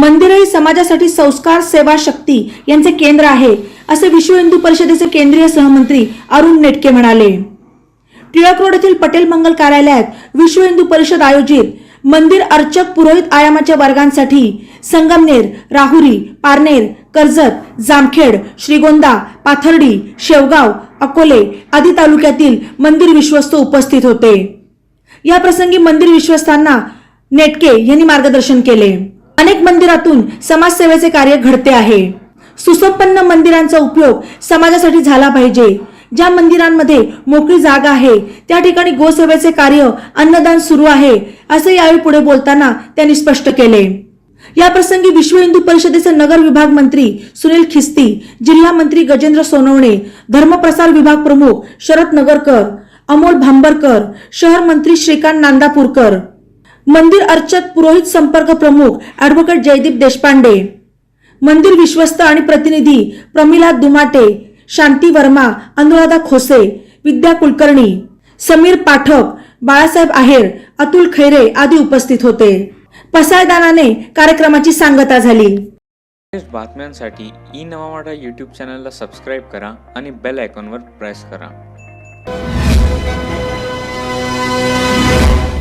मंदिर ही समाजासाठी संस्कार सेवा शक्ती यांचे केंद्र आहे असे विश्व हिंदू परिषदेचे केंद्रीय सहमंत्री अरुण नेटके म्हणाले. टिळक रोड येथील पटेल मंगल कार्यालयात विश्व हिंदू परिषद आयोजित मंदिर अर्चक पुरोहित आयामाच्या वर्गांसाठी संगमनेर राहुरी पारनेर कर्जत जामखेड श्रीगोंदा पाथर्डी शेवगाव अकोले आदी तालुक्यातील मंदिर विश्वस्त उपस्थित होते. या प्रसंगी मंदिर विश्वस्तांना नेटके यांनी मार्गदर्शन केले. अनेक मंदिरातून समाजसेवेचे कार्य घडते आहे. सुसंपन्न मंदिरांचा उपयोग समाजासाठी झाला पाहिजे. ज्या मंदिरांमध्ये मोकळी जागा आहे त्या ठिकाणी गोसेवेचे कार्य अन्नदान सुरू आहे असे यावेळी पुढे बोलताना त्यांनी स्पष्ट केले. या प्रसंगी विश्व हिंदू परिषदेचे नगर विभाग मंत्री सुनील खिस्ती जिल्हा मंत्री गजेंद्र सोनवणे धर्मप्रसार विभाग प्रमुख शरद नगरकर अमोल भांबरकर शहर मंत्री श्रीकांत नांदापूरकर मंदिर अर्चक पुरोहित संपर्क प्रमुख ॲडव्होकेट जयदीप देशपांडे मंदिर विश्वस्त आणि प्रतिनिधी प्रमिला दुमाटे शांती वर्मा अनुराधा खोसे विद्या कुलकर्णी समीर पाठक बाळासाहेब आहेर अतुल खैरे आदी उपस्थित होते. पसायदानाने कार्यक्रमाची सांगता झाली. बातम्यांसाठी ई नवा यूट्यूब चॅनलला सबस्क्राईब करा आणि बेल आयकॉनवर प्रेस करा.